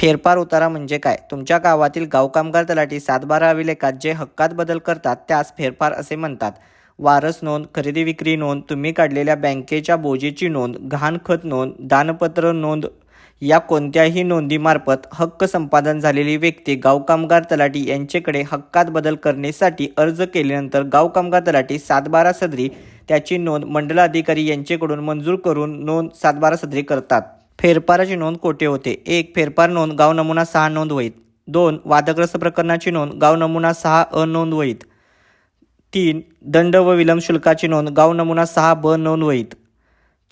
फेरफार उतारा म्हणजे काय? तुमच्या गावातील गावकामगार तलाठी सातबारा अभिलेखात जे हक्कात बदल करतात त्यास फेरफार असे म्हणतात. वारस नोंद खरेदी विक्री नोंद तुम्ही काढलेल्या बँकेच्या बोजेची नोंद घाणखत नोंद दानपत्र नोंद या कोणत्याही नोंदीमार्फत हक्क संपादन झालेली व्यक्ती गावकामगार तलाठी यांच्याकडे हक्कात बदल करण्यासाठी अर्ज केल्यानंतर गाव कामगार तलाठी सातबारा सदरी त्याची नोंद मंडलाधिकारी यांच्याकडून मंजूर करून नोंद सातबारा सदरी करतात. फेरफाराची नोंद कोठे होते? एक फेरफार नोंद गाव नमुना सहा नोंद वहीत. दोन वादग्रस्त प्रकरणाची नोंद गाव नमुना सहा अनोंद वहीत. तीन दंड व विलंब शुल्काची नोंद गाव नमुना सहा ब नोंद वहीत.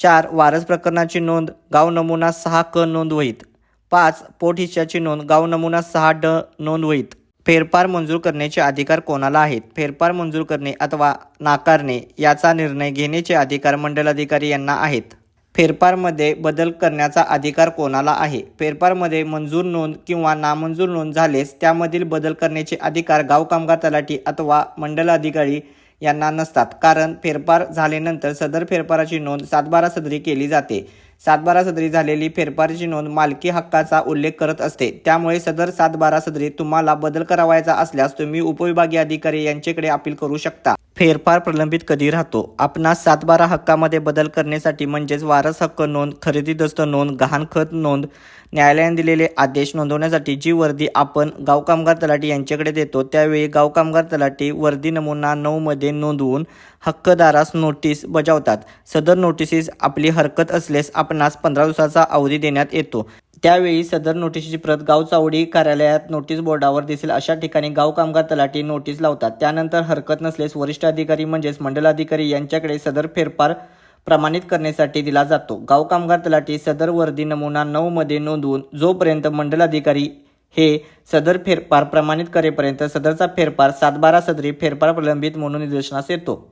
चार वारस प्रकरणाची नोंद गाव नमुना सहा क नोंद वहीत. पाच पोट हिश्श्याची नोंद गाव नमुना सहा ड नोंद वहीत. फेरफार मंजूर करण्याचे अधिकार कोणाला आहेत? फेरफार मंजूर करणे अथवा नाकारणे याचा निर्णय घेण्याचे अधिकार मंडलाधिकारी यांना आहेत. फेरफारमध्ये बदल करण्याचा अधिकार कोणाला आहे? फेरफारमध्ये मंजूर नोंद किंवा नामंजूर नोंद झालेस त्यामधील बदल करण्याचे अधिकार गाव कामगार तलाठी अथवा मंडलाधिकारी यांना नसतात. कारण फेरफार झाल्यानंतर सदर फेरफाराची नोंद सातबारा सदरी केली जाते. सातबारा सदरी झालेली फेरफाराची नोंद मालकी हक्काचा उल्लेख करत असते. त्यामुळे सदर सातबारा सदरी तुम्हाला बदल करावायचा असल्यास तुम्ही उपविभागीय अधिकारी यांच्याकडे अपील करू शकता. फेरफार प्रलंबित कधी राहतो? आपणास सातबारा हक्कामध्ये बदल करण्यासाठी म्हणजेच वारस हक्क नोंद खरेदी दस्त नोंद गहाणखत नोंद न्यायालयाने दिलेले आदेश नोंदवण्यासाठी जी वर्दी आपण गाव कामगार तलाठी यांच्याकडे देतो त्यावेळी गाव कामगार तलाठी वर्दी नमुना नऊमध्ये नोंदवून हक्कदारास नोटीस बजावतात. सदर नोटिसीस आपली हरकत असल्यास आपणास पंधरा दिवसाचा अवधी देण्यात येतो. त्यावेळी सदर नोटीसची प्रत गाव चावडी कार्यालयात नोटीस बोर्डावर दिसेल अशा ठिकाणी गाव कामगार तलाठी नोटीस लावतात. त्यानंतर हरकत नसल्यास वरिष्ठ अधिकारी म्हणजेच मंडलाधिकारी यांच्याकडे सदर फेरफार प्रमाणित करण्यासाठी दिला जातो. गाव कामगार तलाठी सदर वर्दी नमुना नऊ मध्ये नोंदवून जोपर्यंत मंडलाधिकारी हे सदर फेरफार प्रमाणित करेपर्यंत सदरचा फेरफार सातबारा सदरी फेरफार प्रलंबित म्हणून निदर्शनास येतो.